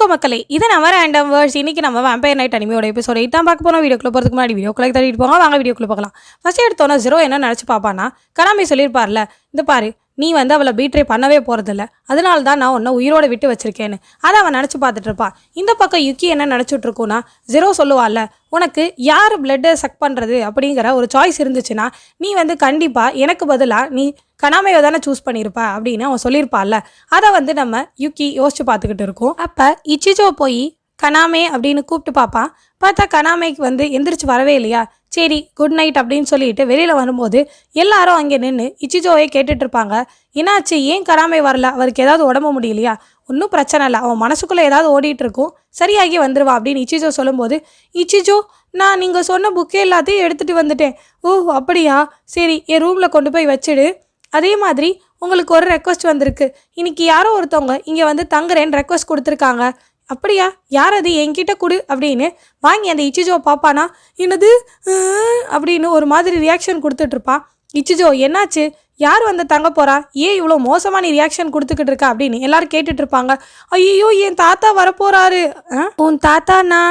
வணக்கம் மக்களே. இது நம்ம ரேண்டம் வேர்ட்ஸ் இன்னைக்கு நம்ம வேம்பையர் நைட் அனிமையோட எபிசோட தான் பார்க்க போகிறோம் வீடியோக்குள்ள போகிறதுக்கு முன்னாடி வீடியோக்குள்ள தள்ளிட்டு போங்க. வாங்க வீடியோக்குள்ள பார்க்கலாம் ஃபஸ்ட் எடுத்தோன்னா ஜீரோ என்ன நினச்சி பார்ப்பானா கனாமி சொல்லியிருப்பார்ல இந்த பாரு நீ வந்து அவளை பீட்ரே பண்ணவே போகிறதில்ல அதனால தான் நான் உன்னை உயிரோட விட்டு வச்சிருக்கேன்னு. அதை அவன் நினச்சி பார்த்துட்டு இருப்பான் இந்த பக்கம் யுக்கி என்ன நினச்சிட்டு இருக்கோன்னா ஜீரோ சொல்லுவாள்ல உனக்கு யார் பிளட்டை சக் பண்ணுறது அப்படிங்கிற ஒரு சாய்ஸ் இருந்துச்சுன்னா நீ வந்து கண்டிப்பாக எனக்கு பதிலாக நீ கனாமையை தானே சூஸ் பண்ணியிருப்ப அப்படின்னு அவன் சொல்லியிருப்பாள்ல. அதை வந்து நம்ம யுக்கி யோசிச்சு பார்த்துக்கிட்டு இருக்கோம். அப்போ இச்சிஜோ போய் கனாமே அப்படின்னு கூப்பிட்டு பார்ப்பான். பார்த்தா கனாமைக்கு வந்து எந்திரிச்சு வரவே இல்லையா? சரி குட் நைட் அப்படின்னு சொல்லிட்டு வெளியில் வரும்போது எல்லாரும் அங்கே நின்று இச்சிஜோவை கேட்டுட்டு இருப்பாங்க. என்னாச்சு ஏன் கராமை வரல? அவருக்கு ஏதாவது உடம்பு முடியலையா? ஒன்றும் பிரச்சனை இல்லை. அவன் மனசுக்குள்ளே ஏதாவது ஓடிட்டு இருக்கும். சரியாகி வந்துடுவா அப்படின்னு இச்சிஜோ சொல்லும்போது இச்சிஜோ நான் நீங்கள் சொன்ன புக்கே எல்லாத்தையும் எடுத்துகிட்டு வந்துட்டேன். ஓ அப்படியா? சரி என் ரூமில் கொண்டு போய் வச்சுடு. அதே மாதிரி உங்களுக்கு ஒரு ரெக்வஸ்ட் வந்திருக்கு. இன்னைக்கு யாரோ ஒருத்தவங்க இங்கே வந்து தங்குறேன்னு ரெக்வஸ்ட் கொடுத்துருக்காங்க. அப்படியா? யார் அது? என்கிட்ட கொடு அப்படின்னு வாங்கி அந்த இச்சிஜோ பாப்பானா என்னது? அப்படின்னு ஒரு மாதிரி ரியாக்ஷன் கொடுத்துட்ருப்பான் இச்சிஜோ என்னாச்சு? யார் வந்து தங்க போறா? ஏன் இவ்வளோ மோசமான ரியாக்ஷன் கொடுத்துக்கிட்டு இருக்கா? அப்படின்னு எல்லாரும் கேட்டுட்டு இருப்பாங்க ஐயோ என் தாத்தா வரப்போறாரு. உன் தாத்தாண்ணா?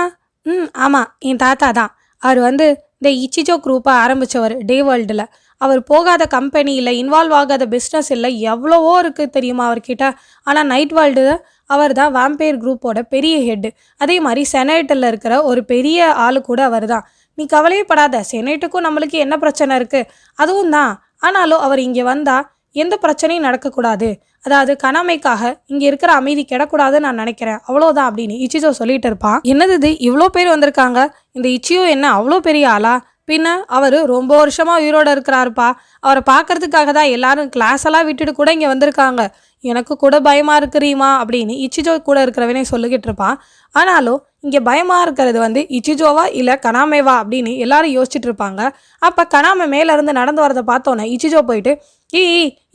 ம் ஆமாம் என் தாத்தா தான். அவர் வந்து இந்த இச்சிஜோ குரூப்பை ஆரம்பித்தவர் டே வேர்ல்டில் அவர் போகாத கம்பெனி இல்லை இன்வால்வ் ஆகாத பிஸ்னஸ் இல்லை எவ்வளவோ இருக்குது தெரியுமா அவர்கிட்ட. ஆனால் நைட் வேர்ல்டு அவர் தான் வாம்பேர் குரூப்போட பெரிய ஹெட்டு அதே மாதிரி செனேட்டில் இருக்கிற ஒரு பெரிய ஆள் கூட அவர் தான் நீ கவலையப்படாத செனேட்டுக்கும் நம்மளுக்கு என்ன பிரச்சனை இருக்குது அதுவும் தான். ஆனாலும் அவர் இங்கே வந்தால் எந்த பிரச்சனையும் நடக்கக்கூடாது. அதாவது கணமைக்காக இங்கே இருக்கிற அமைதி கெடக்கூடாதுன்னு நான் நினைக்கிறேன். அவ்வளோதான் அப்படின்னு இச்சிஜோ சொல்லிட்டு இருப்பான் என்னது இது? இவ்வளோ பேர் வந்திருக்காங்க. இந்த இச்சியோ என்ன அவ்வளோ பெரிய ஆளா? பின்ன அவர் ரொம்ப வருஷமாக உயிரோட இருக்கிறாருப்பா. அவரை பார்க்கறதுக்காக தான் எல்லாரும் கிளாஸ் எல்லாம் விட்டுட்டு கூட இங்கே வந்திருக்காங்க. எனக்கு கூட பயமாக இருக்கிறீமா அப்படின்னு இச்சிஜோ கூட இருக்கிறவனே சொல்லிக்கிட்டு இருப்பான். ஆனாலும் இங்கே பயமாக இருக்கிறது வந்து இச்சிஜோவா இல்லை கனாமேவா அப்படின்னு எல்லாரும் யோசிச்சுட்டு இருப்பாங்க. அப்போ கனாமே மேலேருந்து நடந்து வரதை பார்த்தோன்னே இச்சிஜோ போயிட்டு ஈ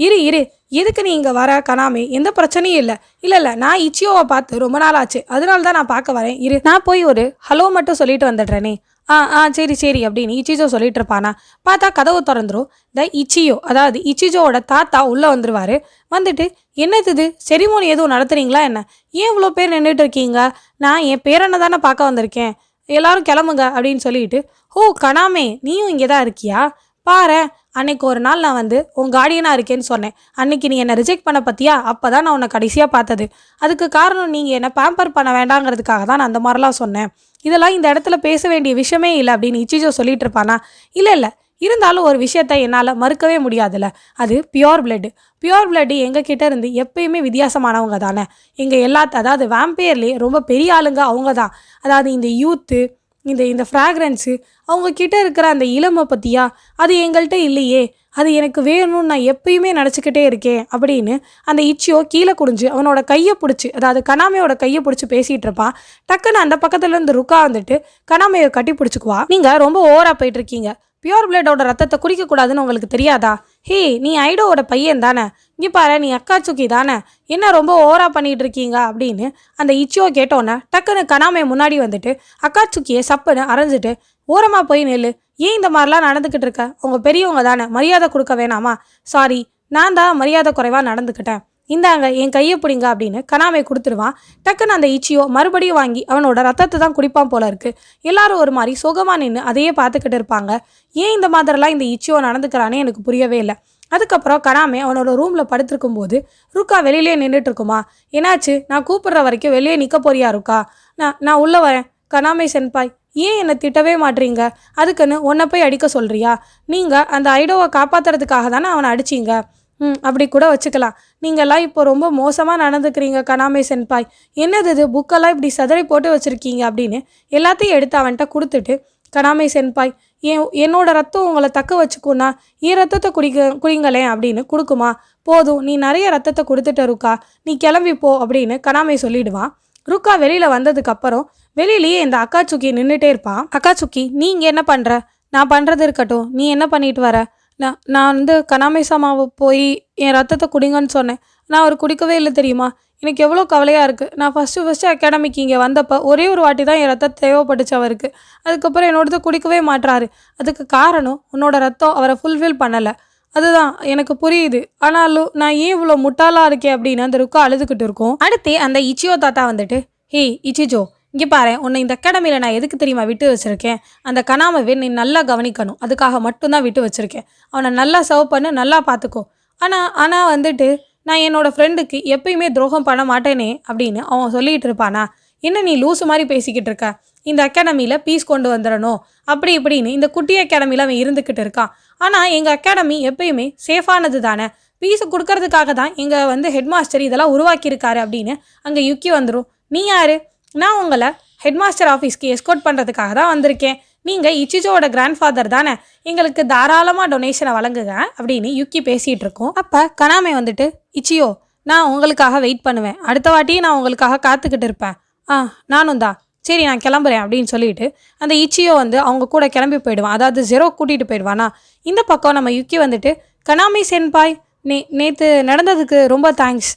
இரு இரு. எதுக்கு நீ இங்கே வர கனாமே? எந்த பிரச்சனையும் இல்லை. இல்லை இல்லை. நான் இச்சியோவை பார்த்து ரொம்ப நாள் ஆச்சு அதனால தான் நான் பார்க்க வரேன். இரு. நான் போய் ஒரு ஹலோ மட்டும் சொல்லிட்டு வந்துடுறேனே. ஆ ஆ சரி சரி அப்படின்னு இச்சிஜோ சொல்லிட்டு இருப்பானா. பார்த்தா கதவு திறந்துரும். த இச்சியோ அதாவது இச்சிஜோவோட தாத்தா உள்ளே வந்துடுவார் வந்துட்டு என்னது இது? செரிமோனி எதுவும் நடத்துறீங்களா என்ன? ஏன் இவ்வளோ பேர் நின்றுட்டு இருக்கீங்க? நான் என் பேரனை தானே பார்க்க வந்திருக்கேன். எல்லாரும் கிளம்புங்க அப்படின்னு சொல்லிட்டு ஓ கணாமே நீயும் இங்கே தான் இருக்கியா? பாரு அன்னைக்கு ஒரு நாள் நான் வந்து உன் கார்டியனாக இருக்கேன்னு சொன்னேன். அன்னைக்கு நீ என்னை ரிஜெக்ட் பண்ண பற்றியா அப்போ தான் நான் உன்னை கடைசியாக பார்த்தது. அதுக்கு காரணம் நீங்கள் என்னை பேம்பர் பண்ண வேண்டாங்கிறதுக்காக தான் நான் அந்த மாதிரிலாம் சொன்னேன். இதெல்லாம் இந்த இடத்துல பேச வேண்டிய விஷயமே இல்லை அப்படின்னு இச்சிஜோ சொல்லிட்டு இருப்பானா? இல்லை இல்லை. இருந்தாலும் ஒரு விஷயத்தை என்னால் மறுக்கவே முடியாதுல்ல. அது பியோர் பிளட்டு பியோர் பிளட்டு எங்கள் கிட்ட இருந்து எப்பயுமே வித்தியாசமானவங்க தானே எங்கள் எல்லா அதாவது வேம்பையர்லேயே ரொம்ப பெரிய ஆளுங்க அவங்க தான் அதாவது இந்த யூத்து இந்த இந்த ஃப்ராக்ரன்ஸு அவங்கக்கிட்ட இருக்கிற அந்த இளமை பற்றியா அது எங்கள்கிட்ட இல்லையே. அது எனக்கு வேணும்னு நான் எப்பயுமே நினச்சிக்கிட்டே இருக்கேன் அப்படின்னு அந்த இச்சியோ கீழே குடிஞ்சு அவனோட கையை பிடிச்சி அதாவது கனாமையோட கையை பிடிச்சி பேசிகிட்டு இருப்பான் டக்குன்னு அந்த பக்கத்துலேருந்து ருக்கா வந்துட்டு கனாமையை கட்டி பிடிச்சிக்குவா. நீங்கள் ரொம்ப ஓவராக போயிட்டுருக்கீங்க பியூர் பிளட்டோட ரத்தத்தை குடிக்கக்கூடாதுன்னு உங்களுக்கு தெரியாதா? ஹே நீ ஐடோவோட பையன் தானே? இங்கே பாரு நீ அக்கா சுக்கி தானே? என்ன ரொம்ப ஓவராக பண்ணிகிட்டு இருக்கீங்க அப்படின்னு அந்த இச்சியோ கேட்டோன்னே டக்குன்னு கனாமை முன்னாடி வந்துட்டு அக்கா சுக்கியை சப்புன்னு அரைஞ்சிட்டு ஓரமாக போய் நெல்லு. ஏன் இந்த மாதிரிலாம் நடந்துக்கிட்டு இருக்க? உங்கள் பெரியவங்க தானே. மரியாதை கொடுக்க வேணாமா? சாரி நான் தான் மரியாதை குறைவாக நடந்துக்கிட்டேன். இந்தாங்க என் கையை பிடிங்க அப்படின்னு கனாமை கொடுத்துருவான் டக்குன்னு அந்த இச்சியோ மறுபடியும் வாங்கி அவனோட ரத்தத்தை தான் குடிப்பான் போல இருக்கு. எல்லாரும் ஒரு மாதிரி சுகமாக நின்று அதையே பார்த்துக்கிட்டு இருப்பாங்க. ஏன் இந்த மாதிரிலாம் இந்த இச்சியோ நடந்துக்கிறானே எனக்கு புரியவே இல்லை. அதுக்கப்புறம் கனாமே அவனோட ரூமில் படுத்திருக்கும் போது ருக்கா வெளியிலே நின்றுட்டு இருக்குமா? என்னாச்சு? நான் கூப்பிடுற வரைக்கும் வெளியே நிற்க போறியா ருக்கா? நான் நான் உள்ளே வரேன். கனாமே சென்பாய் ஏன் என்னை திட்டவே மாட்றீங்க? அதுக்குன்னு உன்னை போய் அடிக்க சொல்கிறியா நீங்கள் அந்த ஐடோவை காப்பாத்துறதுக்காக தானே அவனை அடிச்சீங்க? ம் அப்படி கூட வச்சுக்கலாம். நீங்கள்லாம் இப்போ ரொம்ப மோசமாக நடந்துக்கிறீங்க கனாமே சென்பாய். என்னது இது? புக்கெல்லாம் இப்படி சதறி போட்டு வச்சுருக்கீங்க அப்படின்னு எல்லாத்தையும் எடுத்து அவன்கிட்ட கொடுத்துட்டு கனாமே சென்பாய் என் என்னோட ரத்தம் உங்களை தக்க வச்சுக்குன்னா என் ரத்தத்தை குடிக்க குடிங்களேன் அப்படின்னு கொடுக்குமா? போதும் நீ நிறைய ரத்தத்தை கொடுத்துட்ட ருக்கா நீ கிளம்பி போ அப்படின்னு கனாமே சொல்லிடுவான் ருக்கா வெளியில் வந்ததுக்கப்புறம் வெளியிலேயே இந்த அக்காச்சுக்கி நின்றுட்டே இருப்பான் அக்காச்சுக்கி நீ இங்கே என்ன பண்ணுற நான் பண்ணுறது இருக்கட்டும் நீ என்ன பண்ணிட்டு வர? நான் நான் வந்து கனாமைசா சாமாவை போய் என் ரத்தத்தை குடிங்கன்னு சொன்னேன். நான் அவர் குடிக்கவே இல்லை தெரியுமா? எனக்கு எவ்வளோ கவலையாக இருக்குது நான் ஃபஸ்ட்டு ஃபஸ்ட்டு அகாடமிக்கு இங்கே வந்தப்போ ஒரே ஒரு வாட்டி தான் என் ரத்தம் தேவைப்பட்டுச்சு அவருக்கு. அதுக்கப்புறம் என்னோடது குடிக்கவே மாட்றாரு. அதுக்கு காரணம் உன்னோட ரத்தம் அவரை ஃபுல்ஃபில் பண்ணலை. அதுதான் எனக்கு புரியுது. ஆனாலும் நான் ஏன் இவ்வளோ முட்டாளாக இருக்கேன் அப்படின்னு அந்த ருக்கா அழுதுகிட்டு இருக்கோம். அடுத்து அந்த இச்சியோ தாத்தா வந்துட்டு ஹே இச்சிஜோ இங்கே பாரு உன்னை இந்த அகாடமியில் நான் எதுக்கு தெரியுமா விட்டு வச்சுருக்கேன்? அந்த கனாமவை நீ நல்லா கவனிக்கணும். அதுக்காக மட்டும்தான் விட்டு வச்சுருக்கேன். அவனை நல்லா சர்வ் பண்ணு நல்லா பார்த்துக்கோ ஆனால் ஆனால் வந்துட்டு நான் என்னோட ஃப்ரெண்டுக்கு எப்பயுமே துரோகம் பண்ண மாட்டேனே அப்படின்னு அவன் சொல்லிகிட்டு இருப்பானா? என்ன நீ லூசு மாதிரி பேசிக்கிட்டு இருக்க? இந்த அகாடமியில் பீஸ் கொண்டு வந்துடணும். அப்படி இப்படின்னு இந்த குட்டி அகாடமியில் அவன் இருந்துக்கிட்டு இருக்கான். ஆனால் எங்கள் அகாடமி எப்பயுமே சேஃபானது தானே? பீஸை கொடுக்கறதுக்காக தான் எங்கள் வந்து ஹெட் மாஸ்டர் இதெல்லாம் உருவாக்கியிருக்காரு அப்படின்னு அங்கே யுக்கி வந்துடும் நீ யாரு? நான் உங்களை ஹெட் மாஸ்டர் ஆஃபீஸ்க்கு எஸ்கோட் பண்ணுறதுக்காக தான் வந்திருக்கேன். நீங்கள் இச்சிஜோட கிராண்ட் ஃபாதர் தானே? எங்களுக்கு தாராளமாக டொனேஷனை வழங்குங்க அப்படின்னு யுக்கி பேசிகிட்டு இருக்கோம். அப்போ கனாமே வந்துட்டு இச்சியோ நான் உங்களுக்காக வெயிட் பண்ணுவேன். அடுத்த வாட்டி நான் உங்களுக்காக காத்துக்கிட்டு இருப்பேன். ஆ நானும் தான். சரி நான் கிளம்புறேன் அப்படின்னு சொல்லிட்டு அந்த இச்சியோ வந்து அவங்க கூட கிளம்பி போயிடுவான். அதாவது ஜெரோ கூட்டிகிட்டு போயிடுவானா? இந்த பக்கம் நம்ம யுக்கி வந்துட்டு கனாமி சென்பாய் நே நேற்று நடந்ததுக்கு ரொம்ப தேங்க்ஸ்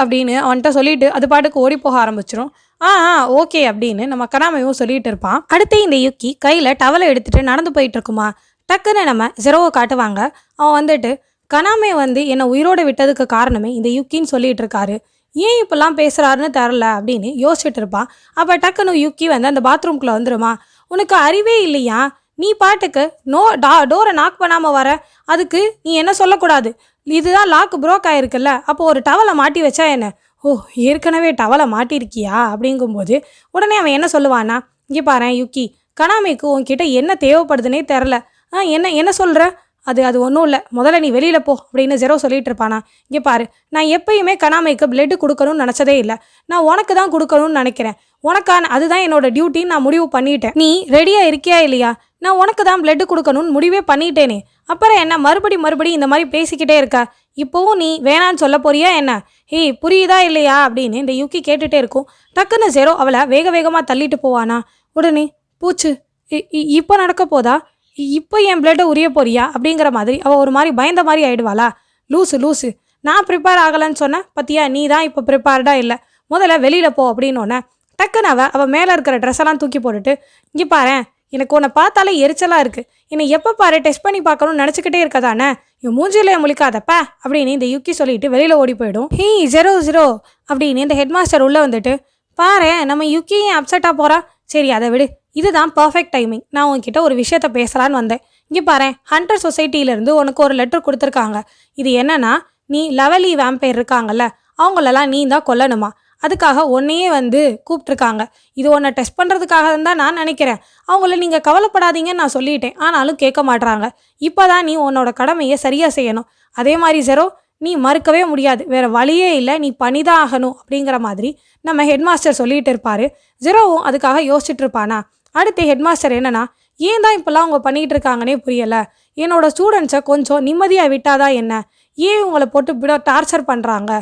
அப்படின்னு அவன்கிட்ட சொல்லிட்டு அது பாட்டுக்கு ஓடி போக ஆரம்பிச்சிரும். ஆ ஆ ஓகே அப்படின்னு நம்ம கனாமையும் சொல்லிட்டு இருப்பான். அடுத்து இந்த யுக்கி கையில் டவலை எடுத்துட்டு நடந்து போயிட்டு இருக்குமா? டக்குன்னு நம்ம ஜெரோவை காட்டுவாங்க. அவன் வந்துட்டு கனாமே வந்து என்னை உயிரோட விட்டதுக்கு காரணமே இந்த யுக்கின்னு சொல்லிட்டு இருக்காரு. ஏன் இப்பெல்லாம் பேசுகிறாருன்னு தெரில அப்படின்னு யோசிச்சுட்டு இருப்பான். அப்போ டக்குன்னு யுக்கி வந்து அந்த பாத்ரூம்குள்ளே வந்துருமா? உனக்கு அறிவே இல்லையா? நீ பாட்டுக்கு நோ டா டோரை நாக் பண்ணாமல் வர. அதுக்கு நீ என்ன சொல்லக்கூடாது? இதுதான் லாக் ப்ரோக் ஆயிருக்குல்ல. அப்போ ஒரு டவலை மாட்டி வச்சா என்ன? ஓ ஏற்கனவே டவலை மாட்டியிருக்கியா அப்படிங்கும்போது உடனே அவன் என்ன சொல்லுவானா இங்கே பாரு யுக்கி கனாமிக்கு உன்கிட்ட என்ன தேவைப்படுதுன்னே தெரில ஆ என்ன என்ன சொல்கிற அது அது ஒன்றும் இல்லை. முதல்ல நீ வெளியில் போ அப்படின்னு ஜெரோ சொல்லிட்டு இருப்பானா. இங்கே பாரு நான் எப்பயுமே கனாமைக்கு பிளட்டு கொடுக்கணும்னு நினச்சதே இல்லை. நான் உனக்கு தான் கொடுக்கணும்னு நினைக்கிறேன். உனக்கான அதுதான் என்னோட டியூட்டின்னு நான் முடிவு பண்ணிட்டேன். நீ ரெடியாக இருக்கியா இல்லையா? நான் உனக்கு தான் பிளட்டு கொடுக்கணும்னு முடிவே பண்ணிட்டேனே. அப்புறம் என்ன மறுபடி மறுபடி இந்த மாதிரி பேசிக்கிட்டே இருக்கா? இப்போவும் நீ வேணான்னு சொல்ல போறியா என்ன? ஏய் புரியுதா இல்லையா? அப்படின்னு இந்த யுக்கி கேட்டுகிட்டே இருக்கும். டக்குன்னு ஜெரோ அவளை வேக வேகமாக தள்ளிட்டு போவானா? உடனே பூச்சு இ- இ- இப்போ நடக்க போதா? இ- இப்போ என் பிளட்டை உரிய போறியா? அப்படிங்கிற மாதிரி அவள் ஒரு மாதிரி பயந்த மாதிரி ஆயிடுவாளா? லூசு லூசு. நான் ப்ரிப்பேர் ஆகலைன்னு சொன்னேன் பத்தியா? நீ தான் இப்போ ப்ரிப்பேர்டாக இல்லை. முதல்ல வெளியில் போ அப்படின்னோடனே டக்குன்னு அவள் அவள் மேலே இருக்கிற ட்ரெஸ்ஸெல்லாம் தூக்கி போட்டுட்டு இங்கே பாரு எனக்கு உன்னை பார்த்தாலே எரிச்சலாக இருக்குது என்னை எப்போ பாரு டெஸ்ட் பண்ணி பார்க்கணும்னு நினச்சிக்கிட்டே இருக்கதானே என் மூஞ்சியில் முழிக்காதப்ப அப்படின்னு இந்த யுக்கி சொல்லிட்டு வெளியில் ஓடி போயிடும். ஹே ஜெரோ ஜெரோ அப்படின்னு இந்த ஹெட்மாஸ்டர் உள்ளே வந்துட்டு பாரு நம்ம யுக்கி ஏன் அப்செட்டாக போகிறா சரி அதை விடு. இதுதான் பர்ஃபெக்ட் டைமிங் நான் உன்கிட்ட ஒரு விஷயத்த பேசலான்னு வந்தேன். இங்கே பாரு ஹண்டர் சொசைட்டியிலேருந்து உனக்கு ஒரு லெட்டர் கொடுத்துருக்காங்க. இது என்னன்னா நீ லெவலி வேம்பேர் இருக்காங்கல்ல அவங்களெல்லாம் நீ தான் கொல்லணுமா? அதுக்காக உன்னையே வந்து கூப்பிட்ருக்காங்க இது உன்னை டெஸ்ட் பண்ணுறதுக்காக தான் நான் நினைக்கிறேன். அவங்கள நீங்கள் கவலைப்படாதீங்கன்னு நான் சொல்லிட்டேன். ஆனாலும் கேட்க மாட்றாங்க. இப்போ தான் நீ உன்னோட கடமையை சரியாக செய்யணும். அதே மாதிரி ஜெரோ நீ மறுக்கவே முடியாது. வேறு வழியே இல்லை. நீ பண்ணிதான் ஆகணும் அப்படிங்கிற மாதிரி நம்ம ஹெட்மாஸ்டர் சொல்லிகிட்டு இருப்பார். ஜெரோவும் அதுக்காக யோசிச்சுட்டு இருப்பானா? அடுத்து ஹெட்மாஸ்டர் என்னென்னா என்னன்னா ஏன் தான் இப்போல்லாம் அவங்க பண்ணிகிட்டு இருக்காங்கன்னே புரியலை. என்னோட ஸ்டூடெண்ட்ஸை கொஞ்சம் நிம்மதியாக விட்டாதான் என்ன? ஏன் உங்களை போட்டு விட டார்ச்சர் பண்ணுறாங்க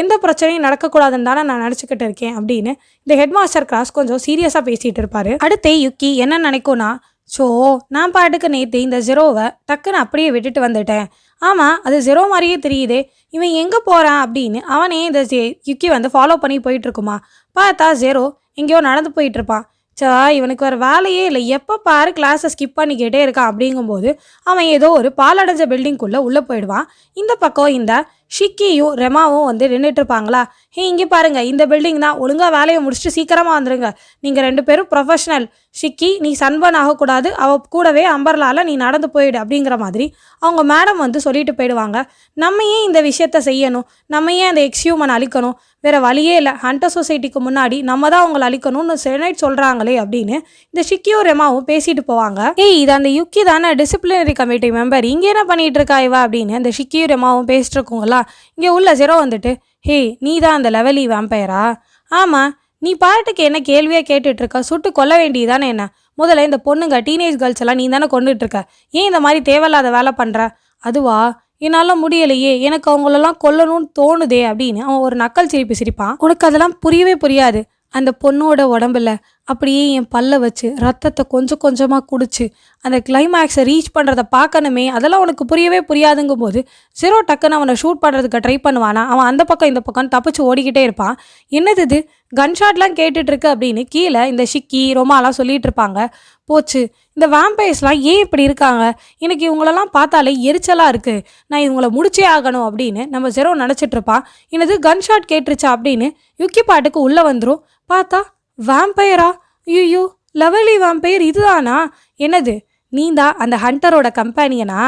எந்த பிரச்சனையும் நடக்கக்கூடாதுன்னு தானே நான் நினச்சிக்கிட்டு இருக்கேன் அப்படின்னு இந்த ஹெட் மாஸ்டர் கிளாஸ் கொஞ்சம் சீரியஸாக பேசிகிட்டு இருப்பாரு. அடுத்து யுக்கி என்ன நினைக்கும்னா ஸோ நான் பாட்டுக்கு நேற்று இந்த ஜெரோவை டக்குன்னு அப்படியே விட்டுட்டு வந்துட்டேன். ஆமாம் அது ஜெரோ மாதிரியே தெரியுதே. இவன் எங்கே போகிறான் அப்படின்னு அவனே இந்த ஜெ- யுக்கி வந்து ஃபாலோ பண்ணி போயிட்டுருக்குமா பார்த்தா ஜெரோ எங்கேயோ நடந்து போயிட்டு இருப்பான். சா இவனுக்கு வேறு வேலையே இல்லை. எப்போ பாரு கிளாஸை ஸ்கிப் பண்ணிக்கிட்டே இருக்கான் அப்படிங்கும்போது அவன் ஏதோ ஒரு பாலடைஞ்ச பில்டிங்குள்ளே உள்ளே போயிடுவான். இந்த பக்கம் இந்த ஷிக்கியும் ரெமாவும் வந்து நின்றுட்டு இருப்பாங்களா ஹே இங்கே பாருங்க இந்த பில்டிங் தான் ஒழுங்காக வேலையை முடிச்சுட்டு சீக்கிரமாக வந்துடுங்க நீங்கள் ரெண்டு பேரும் ப்ரொஃபஷனல் ஷிக்கி நீ சன்பன் ஆகக்கூடாது அவ கூடவே அம்பர்லால நீ நடந்து போயிடு அப்படிங்கிற மாதிரி அவங்க மேடம் வந்து சொல்லிட்டு போயிடுவாங்க. நம்ம ஏன் இந்த விஷயத்த செய்யணும்? நம்ம ஏன் அந்த எக்ஸ்யூமன் அழிக்கணும்? வேறு வழியே இல்லை. ஹண்டர் சொசைட்டிக்கு முன்னாடி நம்ம தான் அவங்களை அழிக்கணும்னு செனைட் சொல்கிறாங்களே அப்படின்னு இந்த ஷிக்கியும் ரெமாவும் பேசிட்டு போவாங்க. ஏய் இது அந்த யுக்கி தானே டிசிப்ளினரி கமிட்டி மெம்பர் இங்கே என்ன பண்ணிட்டு இருக்கா இவா அப்படின்னு அந்த ஷிக்கியும் ரெமாவும் பேசிட்டு இருக்கோங்களா இங்கே உள்ள ஜெரோ வந்துட்டு ஹே நீ தான் அந்த லெவலி வேம்பயரா ஆமாம் நீ பாட்டுக்கு என்ன கேள்வியாக கேட்டுட்ருக்க சுட்டு கொல்ல வேண்டியதானே என்ன? முதல்ல இந்த பொண்ணுங்க டீனேஜ் கேர்ள்ஸ் எல்லாம் நீ தானே கொண்டுட்டு இருக்க? ஏன் இந்த மாதிரி தேவையில்லாத வேலை பண்ணுற அதுவா? என்னால் முடியலையே எனக்கு அவங்களெல்லாம் கொல்லணும்னு தோணுதே அப்படின்னு அவன் ஒரு நக்கல் சிரிப்பு சிரிப்பான். உனக்கு அதெல்லாம் புரியவே புரியாது. அந்த பொண்ணோட உடம்புல அப்படியே என் பல்ல வச்சு ரத்தத்தை கொஞ்சம் கொஞ்சமாக குடிச்சு அந்த கிளைமேக்ஸை ரீச் பண்ணுறத பார்க்கணுமே அதெல்லாம் உனக்கு புரியவே புரியாதுங்கும் போது ஜீரோ டக்குன்னு அவனை ஷூட் பண்ணுறதுக்கு ட்ரை பண்ணுவானா? அவன் அந்த பக்கம் இந்த பக்கம் தப்பிச்சு ஓடிக்கிட்டே இருப்பான். என்னது இது? கன்ஷாட்லாம் கேட்டுட்ருக்கு அப்படின்னு கீழே இந்த ஷிக்கி ரொமாலாம் சொல்லிட்டு இருப்பாங்க. போச்சு. இந்த வேம்பயர்ஸ்லாம் ஏன் இப்படி இருக்காங்க? எனக்கு இவங்களெல்லாம் பார்த்தாலே எரிச்சலாக இருக்குது நான் இவங்கள முடிச்சே ஆகணும் அப்படின்னு நம்ம ஜெரோ நினச்சிட்ருப்பான் என்னது? எனது கன் ஷாட் கேட்டுருச்சா அப்படின்னு யுக்கி பாட்டுக்கு உள்ளே வந்துடும் பார்த்தா வேம்பயரா ஐயோ லெவலி வாம்பயர் இதுதானா? என்னது நீ தான் அந்த ஹண்டரோட கம்பெனியனா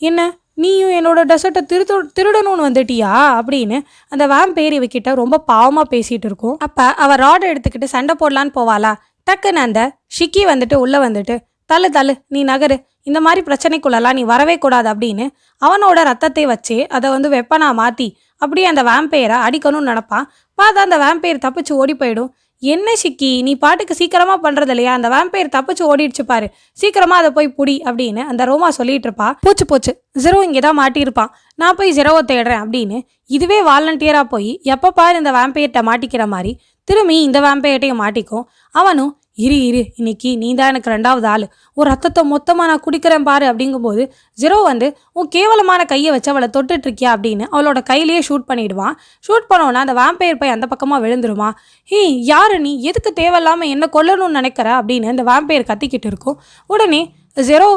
என்ன நீயும் என்னோட டெசர்ட்டை திருத்து திருடணும்னு வந்துட்டியா? அப்படின்னு அந்த வேம்பயர் இவகிட்ட ரொம்ப பாவமாக பேசிகிட்டு இருக்கும். அப்போ அவள் ராடை எடுத்துக்கிட்டு சண்டை போடலான்னு போவாளா? டக்குன்னு அந்த ஷிக்கி வந்துட்டு உள்ளே வந்துட்டு தள்ளு தள்ளு நீ நகரு. இந்த மாதிரி பிரச்சனைக்குள்ளெல்லாம் நீ வரவே கூடாது அப்படின்னு அவனோட ரத்தத்தை வச்சு அதை வந்து வெப்பனா மாற்றி அப்படியே அந்த வேம்பையரை அடிக்கணும்னு நினப்பான். பார்த்தா அந்த வேம்பையர் தப்பிச்சு ஓடி போயிடும். என்ன சிக்கி? நீ பாட்டுக்கு சீக்கிரமாக பண்ணுறது இல்லையா? அந்த வேம்பையர் தப்பிச்சு ஓடிடுச்சு பாரு. சீக்கிரமாக அதை போய் புடி அப்படின்னு அந்த ரோமா சொல்லிட்டு இருப்பா. போச்சு போச்சு. ஜெரோ இங்கே தான் மாட்டியிருப்பான். நான் போய் ஜெரோவை தேடுறேன் அப்படின்னு இதுவே வாலண்டியராக போய் எப்போ பாரு இந்த வேம்பையர்கிட்ட மாட்டிக்கிற மாதிரி திரும்பி இந்த வேம்பையர்ட்டையும் மாட்டிக்கும். அவனும் இரு இரு இன்னைக்கு நீ தான் எனக்கு ரெண்டாவது ஆள். ஒரு ரத்தத்தை மொத்தமாக நான் குடிக்கிறேன் பாரு அப்படிங்கும்போது ஜெரோ வந்து உன் கேவலமான கையை வச்சு அவளை தொட்டுட்டு இருக்கியா அப்படின்னு அவளோட கையிலேயே ஷூட் பண்ணிடுவான். ஷூட் பண்ணோன்னா அந்த வேம்பயர் போய் அந்த பக்கமாக விழுந்துருமா. ஹே யாரு நீ? எதுக்கு தேவையில்லாமல் என்ன கொல்லணும்னு நினைக்கிற? அப்படின்னு அந்த வேம்பயர் கத்திக்கிட்டு இருக்கும். உடனே ஜெரோ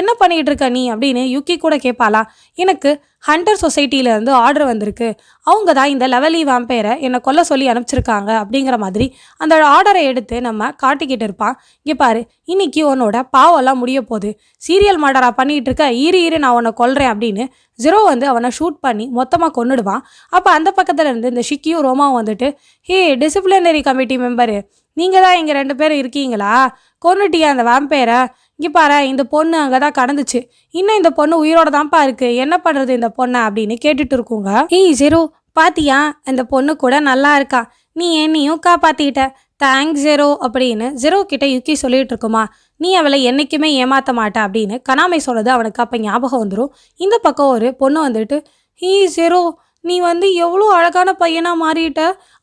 என்ன பண்ணிகிட்டு இருக்க நீ அப்படின்னு யுக்கி கூட கேட்பாளா எனக்கு ஹண்டர் சொசைட்டியிலேருந்து ஆர்டர் வந்திருக்கு. அவங்க தான் இந்த லெவலி வாம்பேரை என்னை கொல்ல சொல்லி அனுப்பிச்சிருக்காங்க அப்படிங்கிற மாதிரி அந்த ஆர்டரை எடுத்து நம்ம காட்டிக்கிட்டு இருப்பான். இங்கே பாரு இன்னைக்கு உன்னோட பாவம்லாம் முடிய போகுது. சீரியல் மர்டரா பண்ணிகிட்டு இருக்க ஈரி ஈரி நான் உன்னை கொல்றேன் அப்படின்னு ஜெரோ வந்து அவனை ஷூட் பண்ணி மொத்தமாக கொண்டுடுவான் அப்போ அந்த பக்கத்தில் இருந்து இந்த ஷிக்கியும் ரோமாவும் வந்துட்டு ஹே டிசிப்ளினரி கமிட்டி மெம்பரு நீங்கள் தான் இங்கே ரெண்டு பேரும் இருக்கீங்களா? கொன்னுட்டியா அந்த வேம்பேரை இங்கே பாரு இந்த பொண்ணு அங்கே தான் கடந்துச்சு. இன்னும் இந்த பொண்ணு உயிரோட தான்ப்பா இருக்கு. என்ன பண்ணுறது இந்த பொண்ணை அப்படின்னு கேட்டுட்டு இருக்குங்க. ஏய் ஜெரு பாத்தியா? இந்த பொண்ணு கூட நல்லா இருக்கா. நீ என்னையும் காப்பாற்றிக்கிட்ட தேங்க்ஸ் ஜெரோ அப்படின்னு ஜெரோ கிட்ட யுக்கி சொல்லிட்டு இருக்குமா. நீ அவளை என்னைக்குமே ஏமாற்ற மாட்ட அப்படின்னு கனாமை சொல்றது அவனுக்கு அப்போ ஞாபகம் வந்துடும் இந்த பக்கம் ஒரு பொண்ணு வந்துட்டு ஹீ ஜெரோ நீ வந்து எவ்வளோ அழகான பையனாக மாறிட்ட?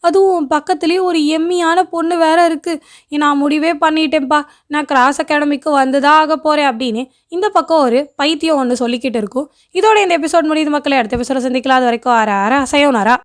அதுவும் பக்கத்துலேயே ஒரு எம்மியான பொண்ணு வேற இருக்குது நான் முடிவே பண்ணிட்டேன்ப்பா. நான் கிராஸ் அகாடமிக்கு வந்து தான் ஆக போகிறேன் அப்படின்னு இந்த பக்கம் ஒரு பைத்தியம் ஒன்று சொல்லிக்கிட்டு இருக்கும். இதோட இந்த எபிசோட் முடியுது மக்களே. அடுத்த எபிசோட சந்திக்கலாம். அது வரைக்கும் ஆற ஆற அசையோனாரா